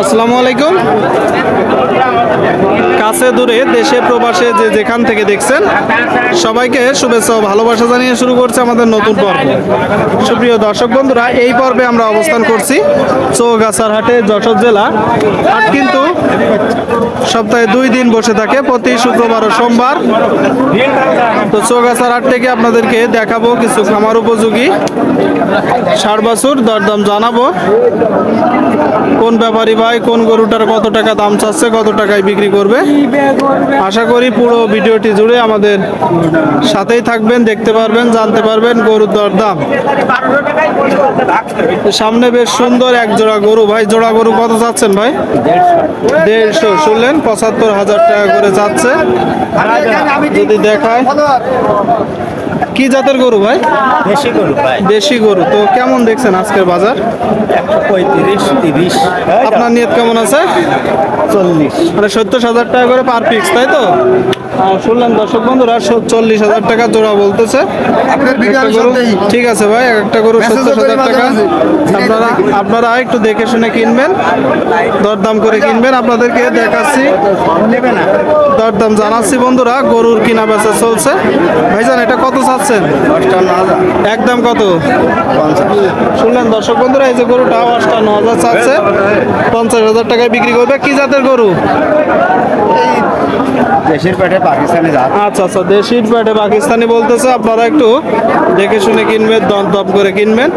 আসসালামু আলাইকুম। কাছে দূরে, দেশে, প্রবাসে যে যেখান থেকে দেখছেন, সবাইকে শুভেচ্ছা ও ভালোবাসা জানিয়ে শুরু করছে আমাদের নতুন পর্ব। সুপ্রিয় দর্শক বন্ধুরা, এই পর্বে আমরা অবস্থান করছি চৌগাছার হাটে যশোর জেলা। হাট কিন্তু সপ্তাহে দুই দিন বসে থাকে, প্রতি শুক্রবার ও সোমবার। তো চৌগাছার হাট থেকে আপনাদেরকে দেখাবো কিছু খামার উপযোগী। ষাট বাছুর দরদাম জানাব। কোন ব্যাপারী ভাই, কোন গরুটার কত টাকা দাম চাচ্ছে, কত টাকায় বিক্রি করবে? আশা করি পুরো ভিডিওটি জুড়ে আমাদের সাথেই থাকবেন, দেখতে পারবেন, জানতে পারবেন গরুর দরদাম। সামনে বেশ সুন্দর এক জোড়া গরু। ভাই, জোড়া গরু কত চাচ্ছেন ভাই? দেড়শো, শুনলেন? পঁচাত্তর হাজার টাকা করে যাচ্ছে যদি দেখায়। কি জাতের গরু ভাই? দেশি গরু ভাই। দেশি গরু। তো কেমন দেখছেন আজকের বাজার? পঁয়ত্রিশ তিরিশ। আপনার নিয়ত কেমন আছে? চল্লিশ। মানে সত্তর হাজার টাকা করে পার পিক্স তাই তো? শুনলেন দর্শক বন্ধুরা চল্লিশ হাজার টাকা জোড়া বলতেছে। ঠিক আছে ভাই একটা গরু সত্তর হাজার টাকা। আপনারা আপনারা একটু দেখে শুনে কিনবেন। দরদাম করে কিনবেন। আপনাদেরকে দেখাচ্ছি। দরদাম জানাচ্ছি বন্ধুরা গরুর কিনা বেচা চলছে। ভাইজান এটা কত চাচ্ছেন? একদম কত? শুনলেন দর্শক বন্ধুরা এই যে গরুটা অষ্টান্ন হাজার চাচ্ছে। পঞ্চাশ হাজার টাকায় বিক্রি করবে। কি জাতের গরু? দেশের পেটে পাকিস্তানি জাত। আচ্ছা আচ্ছা দেশি পেটে পাকিস্তানি বলতেছে, আপনারা একটু দেখে শুনে কিনবেন দম দম করে কিনবেন।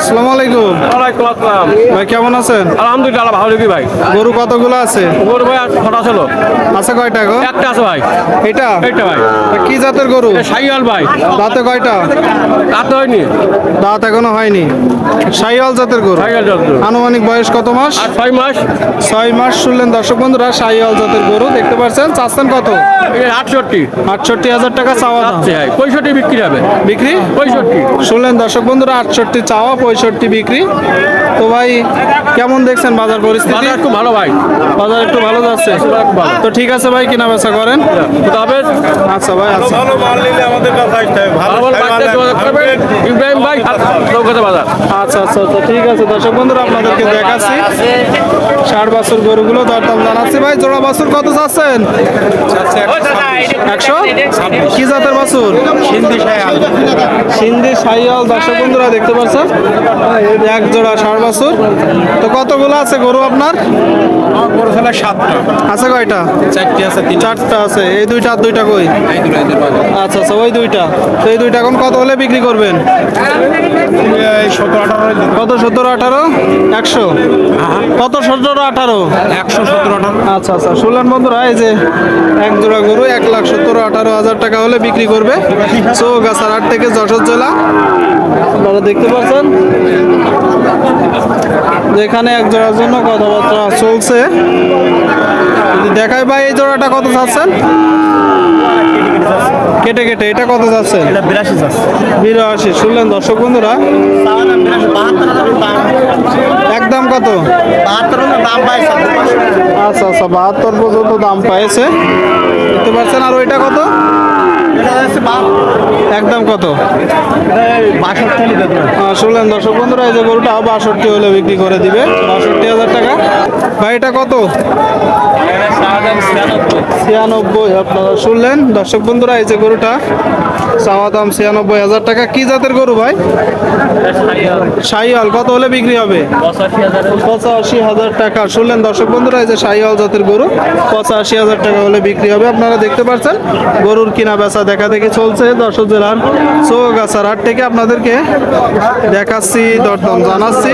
আসসালামু আলাইকুম। ওয়ালাইকুম আসসালাম। ভাই কেমন আছেন? আলহামদুলিল্লাহ ভালো দেখি ভাই। গরু কতগুলো আছে? ওর ভাই আর ছটা ছিল আছে কয়টা গো? একটা আছে ভাই। এটা? ভাই। কি জাতের গরু? সাইয়াল ভাই। দাঁতে কয়টা? তাতে হয়নি। দাঁত এখনও হয়নি। জাতের গরু? সাইয়াল আনুমানিক বয়স কত মাস? ছয় মাস। ছয় মাস শুনলেন দর্শক বন্ধুরা সাইওয়াল জাতের গরু দেখতে পাচ্ছেন। চাচ্ছেন কত? আটষট্টি। আটষট্টি হাজার টাকা চাওয়া দাম। পঁয়ষট্টি বিক্রি হবে। বিক্রি? পঁয়ষট্টি। শুনলেন দর্শক বন্ধুরা আটষট্টি চাওয়া পঁয়ষট্টি বিক্রি। তো ভাই কেমন দেখছেন বাজার পরিস্থিতি? একটু খুব ভালো ভাই। বাজার একটু ভালো যাচ্ছে? তো ঠিক আছে ভাই কিনা বেচা করেন তবে আচ্ছা ভাই আচ্ছা। ভালো মাল নিলে আমাদের ইব্রাহিম ভাই বাজার। আচ্ছা আচ্ছা আচ্ছা ঠিক আছে। দর্শক বন্ধুরা আপনাদেরকে দেখাচ্ছি। ষাট বছর গরুগুলো দরদাম জানাচ্ছি ভাই জোড়া বাছুর কত চাচ্ছেন? একশো? কি জাতের বাছুর? সিন্ধি সিন্ধি সাইয়াল দর্শক বন্ধুরা দেখতে পাচ্ছেন? এক জোড়া ষাট বাছুর। তো কতগুলো আছে গরু আপনার? বড় ছেলে সাতটা। আছে কয়টা? চারটি আছে চারটা আছে। এই দুইটা আর দুইটা কই? আচ্ছা আচ্ছা ওই দুইটা। তো এই দুইটা এখন কত হলে বিক্রি করবেন? কত সতেরো আঠারো? একশো? কত সতেরো আঠারো? একশো সতেরো আঠারো। আচ্ছা আচ্ছা শুনলেন বন্ধুরা এই যে এক জোড়া গরু এক লাখ সত্তর আঠারো হাজার টাকা হলে বিক্রি করবে। চৌগাছার হাট থেকে যশোর জেলা। আপনারা দেখতে পাচ্ছেন? যেখানে এক জোড়ার জন্য কথাবার্তা চলছে। দেখায় ভাই এই জোড়াটা কত চাচ্ছেন? কেটে কেটে এটা কত যাচ্ছেন এটা বিরাশি শুনলেন দর্শক বন্ধুরা? একদম কত? আচ্ছা আচ্ছা বাহাত্তর পর্যন্ত দাম পাইছে। দেখতে পাচ্ছেন আর ওইটা কত? একদম কত? শুনলেন দর্শক বন্ধুরা এই যে গরুটা বাষট্টি হলে বিক্রি করে দিবে। বাষট্টি হাজার টাকা। ভাই এটা কত? ছিয়ানব্বই আপনারা শুনলেন? দর্শক বন্ধুরা এই যে গরুটা চাওয়া দাম ছিয়ানব্বই হাজার টাকা। কি জাতের গরু ভাই? শাহিওয়াল। কত হলে বিক্রি হবে? পঁচাশি হাজার টাকা। শুনলেন দর্শক বন্ধুরা যে শাহিওয়াল জাতের গরু, পঁচাশি হাজার টাকা হলে বিক্রি হবে। আপনারা দেখতে পাচ্ছেন, গরুর কিনা বেচা দেখা দেখি চলছে। দর্শক জেলার চৌগাছার হাট থেকে আপনাদেরকে দেখাচ্ছি, দরদাম জানাচ্ছি।